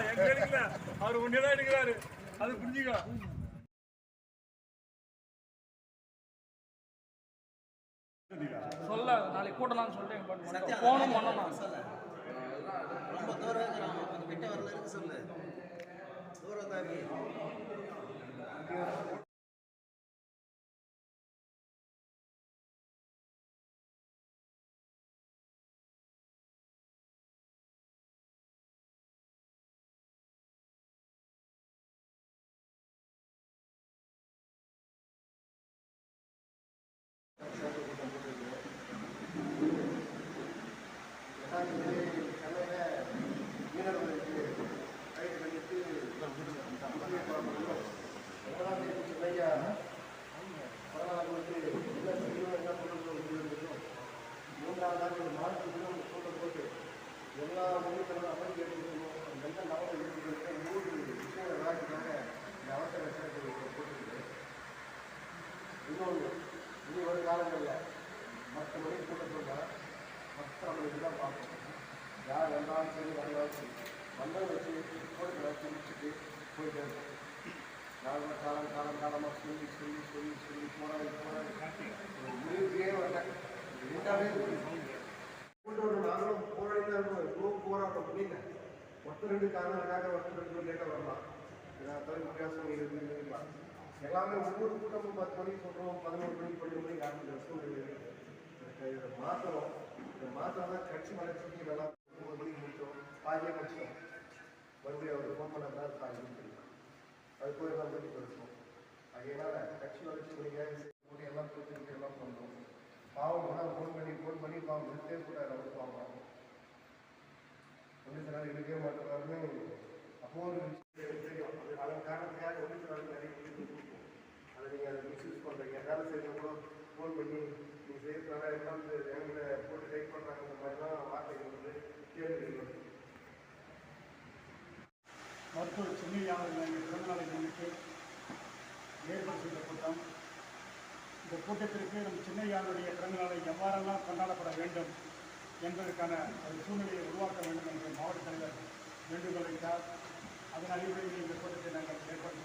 அஞ்சு எடுக்கல அவர் ஒன்னே எடுக்கிறாரு அது புரிஞ்சுக்கோ சொல்ல நாளைக்கு கூட்டலாம்னு சொல்லிட்டு போனும் பண்ணணும் ரொம்ப தூரம் கிட்ட வரல இருக்கு சொல்லு தூரம் இருக்கு எல்லா மொழிகளும் அமைதி ஏற்படுத்தணும் எந்த நபரை ஏற்படுத்த மூன்று விஷயங்கள் வாழ்க்கைக்காக இந்த அவசர சட்டத்தை போட்டிருக்கு இன்னொன்று இனி ஒரு காலங்களில் மற்ற மொழி கூட்டத்தில் மற்ற மொழிக்கு தான் பார்க்கணும் யார் வந்தாலும் சரி வந்தாலும் சரி வந்தவங்க வச்சு கோயிலை வச்சு முடிச்சுட்டு போயிட்டு இருக்கோம் நாங்கள் காலம் காலம் காலமாக சொல்லி சொல்லி சொல்லி சொல்லி போராடி போராடி ஒரு முடிவுக்கே வரல ரெண்டாவே கூட்டோட நாங்களும் போராடி தான் இருக்கோம் இவ்வளோ போராட்டம் முடியல ஒருத்தர் ரெண்டு காரணங்களுக்காக ஒருத்தர் ரெண்டு லேட்டாக வரலாம். ஏதாவது தொழில் வித்தியாசம் இருக்கலாம் எல்லாமே ஒவ்வொரு கூட்டமும் பத்து மணிக்கு சொல்கிறோம் பதினோரு மணிக்கு பன்னெண்டு மணிக்கு ஆரம்பிக்கிற சூழ்நிலை இருக்குது. இதை. மாத்திரம் இதை மாத்திரம் தான் கட்சி வளர்ச்சிக்கு நல்லா ஒன்பது மணிக்கு முடிச்சோம். பாதியே முடிச்சோம் மறுபடியும் அவர் ஃபோன் பண்ணால் பாதி முடிச்சிருக்கோம் அது போய் எல்லாம் பண்ணி பேசுவோம் அதனால கட்சி வளர்ச்சி முடியாது எல்லாம் கொடுத்துட்டு எல்லாம் பண்ணுறோம் பாவம் ஃபோன் பண்ணி ஃபோன் பண்ணி பாவம் நிறுத்தே கூட அவர் பாவம். ஒன்று சில இருக்கவே மாட்டேங்கிறாருன்னு அப்போ ஒரு தெரியும் அதன் காரணத்துக்காக ஒன்று சில நிறைய முடிவு அதை நீங்கள் அதை மிஸ்யூஸ் பண்ணுறீங்க எதாவது செய்ய கூட ஃபோன் பண்ணி நீங்கள் செய்யறதுனால எல்லாம் எங்களை போட்டு டைப் பண்ணுறாங்க இந்த மாதிரிலாம் வார்த்தைகள் வந்து கேள்விகள் வருது மருத்துவர் சென்னையாளர் பிறந்தநாளை முன்னிட்டு ஏற்பாடு செய்த கூட்டம். இந்த கூட்டத்திற்கு நம் சென்னையாளருடைய பிறந்தநாளை எவ்வாறெல்லாம் கொண்டாடப்பட வேண்டும்? என்பதற்கான ஒரு சூழ்நிலையை உருவாக்க வேண்டும் என்று மாவட்ட தலைவர் வேண்டுகோள் வைத்தார். அதன் அடிப்படையில் இந்த கூட்டத்தை நாங்கள் ஏற்பாடு